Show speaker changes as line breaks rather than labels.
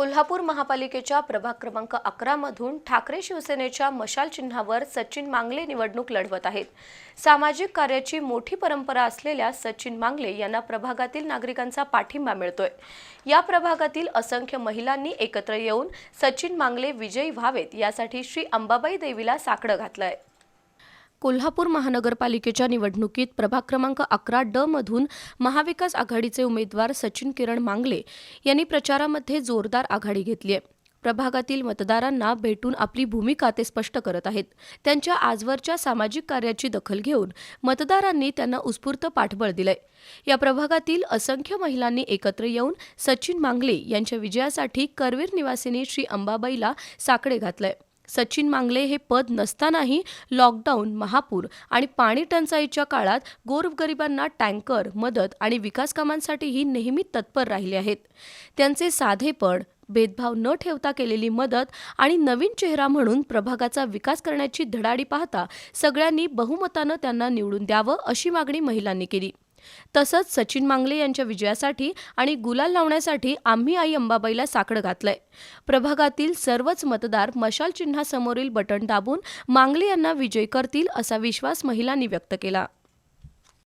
कोल्हापूर महापालिकेच्या प्रभाग क्रमांक अकरामधून ठाकरे शिवसेनेच्या मशाल चिन्हावर सचिन मांगले निवडणूक लढवत आहेत. सामाजिक कार्याची मोठी परंपरा असलेल्या सचिन मांगले यांना प्रभागातील नागरिकांचा पाठिंबा मिळतोय. या प्रभागातील असंख्य महिलांनी एकत्र येऊन सचिन मांगले विजयी व्हावेत यासाठी श्री अंबाबाई देवीला साकडं घातलंय. कोल्हापूर महानगरपालिकेच्या निवडणुकीत प्रभाग क्रमांक अकरा ड मधून महाविकास आघाडीचे उमेदवार सचिन किरण मांगले यांनी प्रचारामध्ये जोरदार आघाडी घेतली आहे. प्रभागातील मतदारांना भेटून आपली भूमिका ते स्पष्ट करत आहेत. त्यांच्या आजवरच्या सामाजिक कार्याची दखल घेऊन मतदारांनी त्यांना उत्स्फूर्त पाठबळ दिलंय. या प्रभागातील असंख्य महिलांनी एकत्र येऊन सचिन मांगले यांच्या विजयासाठी करवीर निवासिनी श्री अंबाबाईला साकडे घातलंय. सचिन मांगले हे पद नसतानाही लॉकडाऊन महापूर आणि पाणी टंचाईच्या काळात गोरगरिबांना टँकर मदत आणि विकास कामांसाठीही नेहमी तत्पर राहिले आहेत. त्यांचे साधेपण भेदभाव न ठेवता केलेली मदत आणि नवीन चेहरा म्हणून प्रभागाचा विकास करण्याची धडाडी पाहता सगळ्यांनी बहुमतानं त्यांना निवडून द्यावं अशी मागणी महिलांनी केली. तसंच सचिन मांगले यांच्या विजयासाठी आणि गुलाल लावण्यासाठी आम्ही आई अंबाबाईला साकडं घातलंय. प्रभागातील सर्वच मतदार मशाल चिन्हासमोरील बटन दाबून मांगले यांना विजयी करतील असा विश्वास महिलांनी व्यक्त केला.